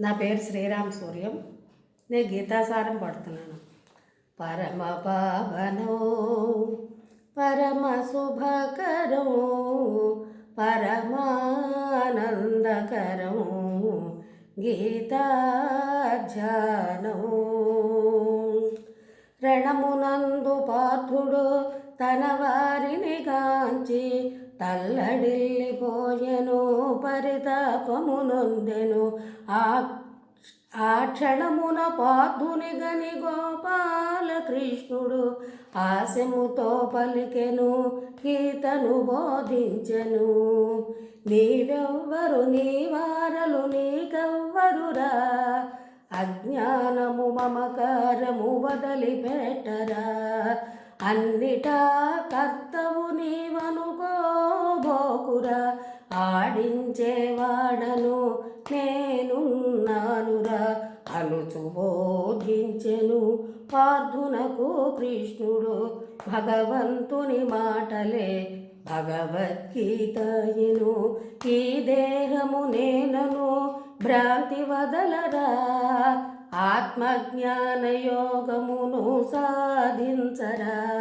నా పేరు శ్రీరామ్ సూర్యం. నేను గీతాసారం పడుతున్నాను. పరమ పావనో పరమ శుభకరం పరమానందకరం గీతాధ్యానం. రణమునందు పాత్రుడు తన వారిని గాంచి తల్లడిల్లిపోయెను పరితాపమునొందెను ఆ ఆ క్షణమున పాదుని గని గోపాలకృష్ణుడు ఆశముతో పలికెను గీతను బోధించెను. నీవెవ్వరు నీ వారలు నీకెవ్వరురా అజ్ఞానము మమకారము వదిలిపెట్టరా. అన్నిటా కర్తవు నీవనుకోబోకురా ఆడించేవాడను నేనున్నానురా. అనుచు బోధించెను పార్థునకు కృష్ణుడు భగవంతుని మాటలే భగవద్గీతయును. ఈ దేహము నేనను భ్రాంతి వదలరా. ఆత్మజ్ఞానయోగమును సాధించరా.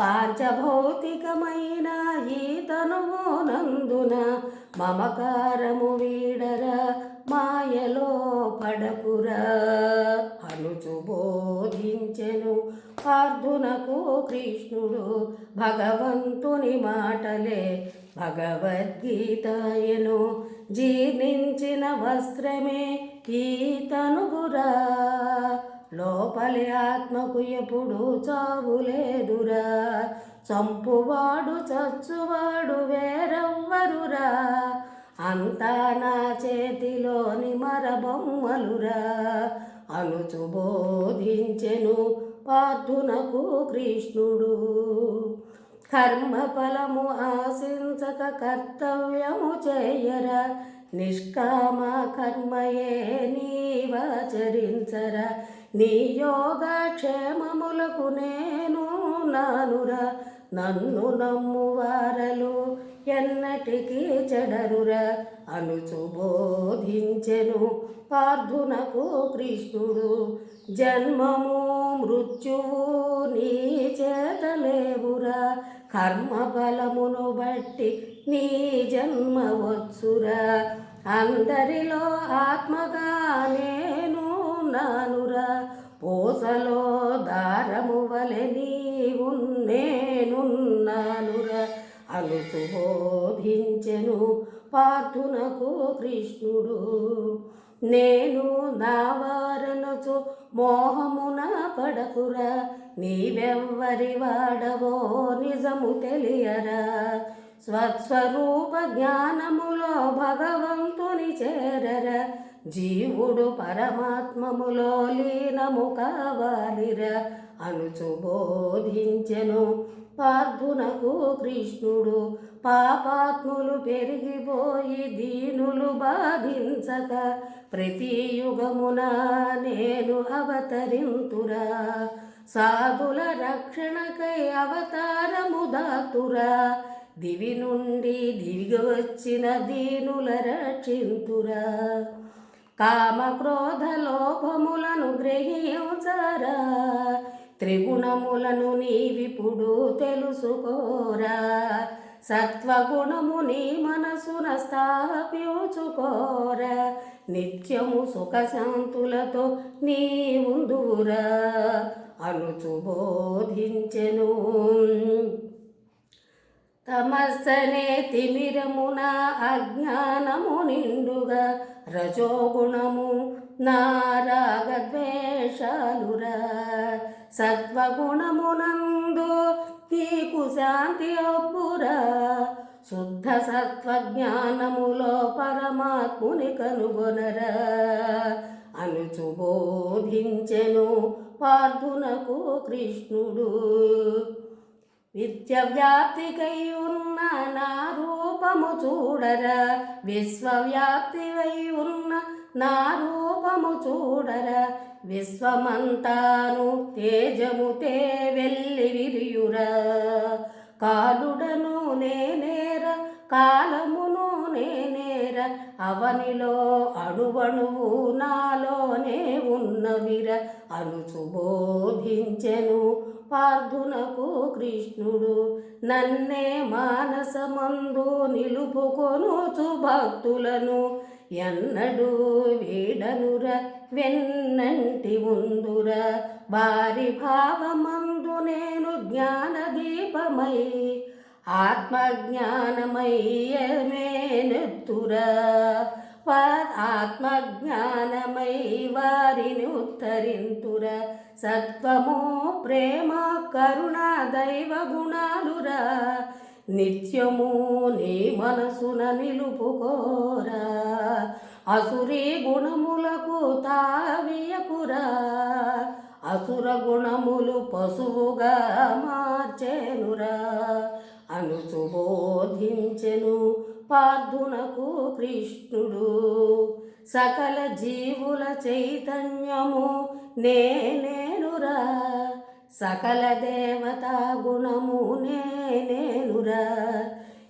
పాంచభౌతికమైన ఈ తనువు నందున మమకారము వీడరా. మాయలో పడకురా. అనుచు బోధించెను అర్జునకు కృష్ణుడు భగవంతుని మాటలే భగవద్గీతయను జీర్ణించిన వస్త్రమే గీతనుగురా లోపలి ఆత్మకు ఎప్పుడు చావు లేదురా. చంపువాడు చచ్చువాడు వేరెవ్వరురా. అంతా నా చేతిలోని మరబొమ్మలురా. అనుచు బోధించెను పార్థునకు కృష్ణుడు. కర్మఫలము ఆశించక కర్తవ్యము చేయరా. నిష్కామ కర్మయే నీవాచరించరా నీ యోగక్షేమములకు నేను నానురా. నన్ను నమ్మువారలు ఎన్నటికీ చెడరురా. అనుచు బోధించెను పార్థునకు కృష్ణుడు. జన్మము మృత్యువు నీ కర్మఫలమును బట్టి నీ జన్మ వచ్చురా. అందరిలో ఆత్మగా నేను నానురా పూసలో దారము వలె నీవు నేనున్నానురా. అనుచు బోధించెను పార్థునకు కృష్ణుడు. నేను నావారనుచు మోహమున పడకురా నీవెవ్వరి వాడవో నిజము తెలియరా. స్వస్వరూప జ్ఞానములో భగవంతుని చేరరా జీవుడు పరమాత్మములో లీనము కావాలిరా. అనుచు బోధించెను పార్థునకు కృష్ణుడు పాపాత్ములు పెరిగిపోయి దీనులు బాధించక ప్రతి యుగమున నేను అవతరింతురా. సాధుల రక్షణకై అవతారము దాతురా. దివి నుండి దివిగవచ్చిన దీనుల రక్షింతురా. కామ లోపములను గ్రహించరా. త్రిగుణములను నీవిప్పుడు తెలుసుకోరా. సత్వగుణము నీ మనసున స్థాపించుకోరా. నిత్యము సుఖశాంతులతో నీ ఉందురా అనుచు బోధించెను. తమస్సనే తిమిరమున అజ్ఞానము నిండుగా. రజోగుణము నారాగద్వేషాలురా. సత్వగుణమునందు నీకు శాంతి అప్పురా శుద్ధ సత్వజ్ఞానములో పరమాత్ముని కనుగొనరా. అనుచు బోధించెను పార్థునకు కృష్ణుడు. విద్య వ్యాప్తికై ఉన్న నా రూపము చూడరా. విశ్వవ్యాప్తివై ఉన్న నా రూపము చూడరా. విశ్వమంతాను తేజము తే వెళ్ళి విరియురా. కాలుడను నేనేర కాలమును నేనేర అవనిలో అణువణువు నాలోనే ఉన్నవిర. అనుచు బోధించెను పార్థునకు కృష్ణుడు నన్నే మానసమందు నిలుపుకొనుచు భక్తులను. ఎన్నడు వీడనుర వెన్నంటి ఉందుర వారి భావమందు నేను జ్ఞానదీపమై ఆత్మజ్ఞానమయ్యమేనెత్తురా ఆత్మజ్ఞానమై వారిని ఉత్తరింతుర సత్వము ప్రేమ కరుణ దైవ గుణాలురా. నిత్యము నీ మనసున నిలుపుకోరా. అసురీ గుణములకు తావియకురా. అసుర గుణములు పశువుగా మార్చెనురా. అనుచు బోధించెను పార్థునకు కృష్ణుడు. సకల జీవుల చైతన్యము నేనేనురా. సకల దేవతా గుణము నేనేనురా.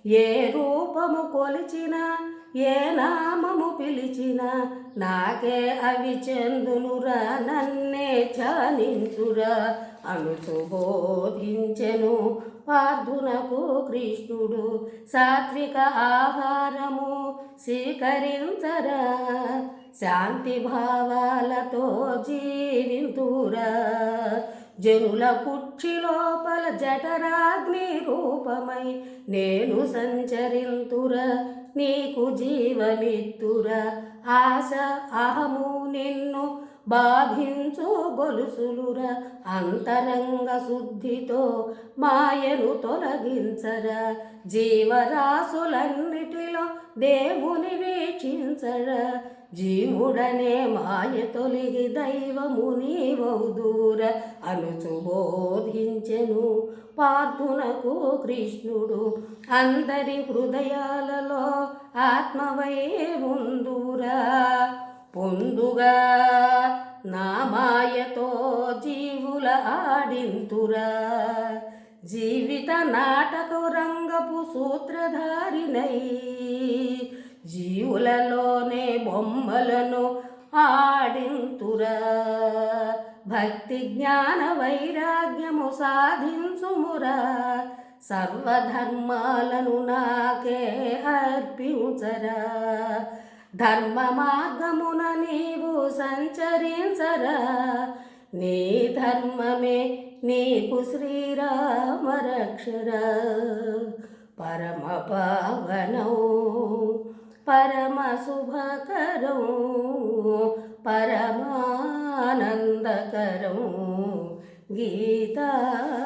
ఏ రూపము కొలిచిన ఏ నామము పిలిచిన నాకే అవి చెందునురా నన్నే ధ్యానించురా. అనుచు బోధించెను పార్థునకు కృష్ణుడు సాత్విక ఆహారము స్వీకరించరా. శాంతి భావాలతో జీవింతురా. జనుల కుక్షి లోపల జఠరాగ్ని రూపమై నేను సంచరింతురా. నీకు జీవమిత్తురా ఆశ అహము నిన్ను బాధించు గొలుసులురా అంతరంగ శుద్ధితో మాయను తొలగించరా జీవరాశులన్నిటిలో దేవుని వీక్షించరా జీవుడనే మాయ తొలిగి దైవము నీవౌదూర అనుచు బోధించెను. పార్థునకు కృష్ణుడు అందరి హృదయాలలో ఆత్మవై ముందురా పొందుగా నా మాయతో జీవుల ఆడింతురా. జీవిత నాటక రంగపు సూత్రధారినై జీవులలోనే బొమ్మలను ఆడింతురా. భక్తి జ్ఞాన వైరాగ్యము సాధించుమురా. సర్వధర్మాలను నాకే అర్పించరా. ధర్మ మార్గమున నీవు సంచరించరా. నీ ధర్మమే నీకు శ్రీరామరక్షరా. పరమ పావనం పరమశుభకరం పరమానందకరం గీతాధ్యానం.